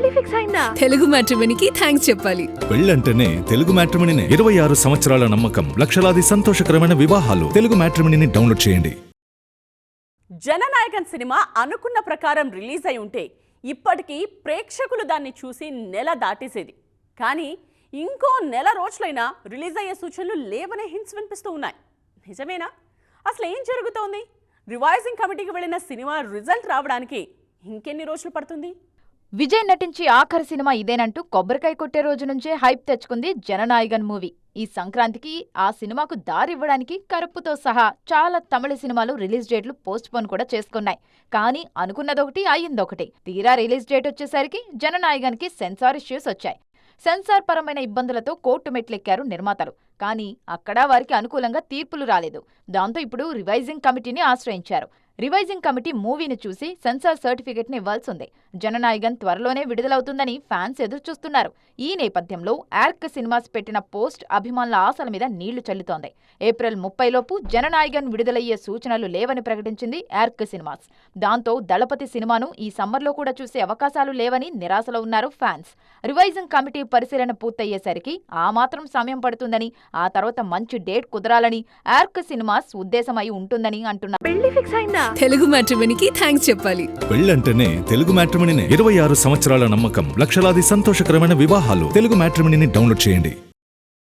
పెళ్ళి ఫిక్స్ అయిందా? తెలుగు మ్యాట్రిమోనీకి థ్యాంక్స్ చెప్పాలి. పెళ్ళంటేనే తెలుగు మ్యాట్రిమనీనే ఇరవై ఆరు సంవత్సరాల నమ్మకం లక్షలాది సంతోషకరమైన వివాహాలు తెలుగు మ్యాట్రిమనీని డౌన్లోడ్ చేయండి. జననాయకన్ సినిమా అనుకున్న ప్రకారం రిలీజ్ అయి ఉంటే ఇప్పటికీ ప్రేక్షకులు దాన్ని చూసి నెల దాటేసేది. కానీ ఇంకో నెల రోజులైనా రిలీజ్ అయ్యే సూచనలు లేవనే హింట్స్ వినిపిస్తూ ఉన్నాయి. నిజమేనా? అసలు ఏం జరుగుతోంది? రివైజింగ్ కమిటీకి వెళ్ళిన సినిమా రిజల్ట్ రావడానికి ఇంకెన్ని రోజులు పడుతుంది? విజయ్ నటించి ఆఖరి సినిమా ఇదేనంటూ కొబ్బరికాయ కొట్టే రోజు నుంచే హైప్ తెచ్చుకుంది జననాయగన్ మూవీ. ఈ సంక్రాంతికి ఆ సినిమాకు దారివ్వడానికి కరుపుతో సహా చాలా తమిళ సినిమాలు రిలీజ్ డేట్లు పోస్ట్ పోన్ కూడా చేసుకున్నాయి. కానీ అనుకున్నదొకటి అయ్యిందొకటి. తీరా రిలీజ్ డేట్ వచ్చేసరికి జననాయగన్కి సెన్సార్ ఇష్యూస్ వచ్చాయి. సెన్సార్ పరమైన ఇబ్బందులతో కోర్టు మెట్లెక్కారు నిర్మాతలు. కానీ అక్కడా వారికి అనుకూలంగా తీర్పులు రాలేదు. దాంతో ఇప్పుడు రివైజింగ్ కమిటీని ఆశ్రయించారు. రివైజింగ్ కమిటీ మూవీని చూసి సెన్సార్ సర్టిఫికెట్ని ఇవ్వాల్సి ఉంది జననాయగన్ త్వరలోనే విడుదలవుతుందని ఫ్యాన్స్ ఎదురుచూస్తున్నారు. ఈ నేపథ్యంలో యార్క్ సినిమాస్ పెట్టిన పోస్ట్ అభిమానుల ఆశల మీద నీళ్ళు చల్లుతోంది. ఏప్రిల్ ముప్పైలోపు జననాయగన్ విడుదలయ్యే సూచనలు లేవని ప్రకటించింది యార్క్ సినిమాస్. దాంతో దళపతి సినిమాను ఈ సమ్మర్లో కూడా చూసే అవకాశాలు లేవని నిరాశలో ఉన్నారు ఫ్యాన్స్. రివైజింగ్ కమిటీ పరిశీలన పూర్తయ్యేసరికి ఆ మాత్రం సమయం పడుతుందని ఆ తర్వాత మంచి డేట్ కుదరాలని యార్క్ సినిమాస్ ఉద్దేశమై ఉంటుందని అంటున్నారు. పెళ్ళి ఫిక్స్ అయిందా? తెలుగు మ్యాట్రిమోనీకి థ్యాంక్స్ చెప్పాలి. పెళ్ళంటేనే తెలుగు మ్యాట్రిమనీనే ఇరవై ఆరు సంవత్సరాల నమ్మకం లక్షలాది సంతోషకరమైన వివాహాలు. తెలుగు మ్యాట్రిమనీని డౌన్లోడ్ చేయండి.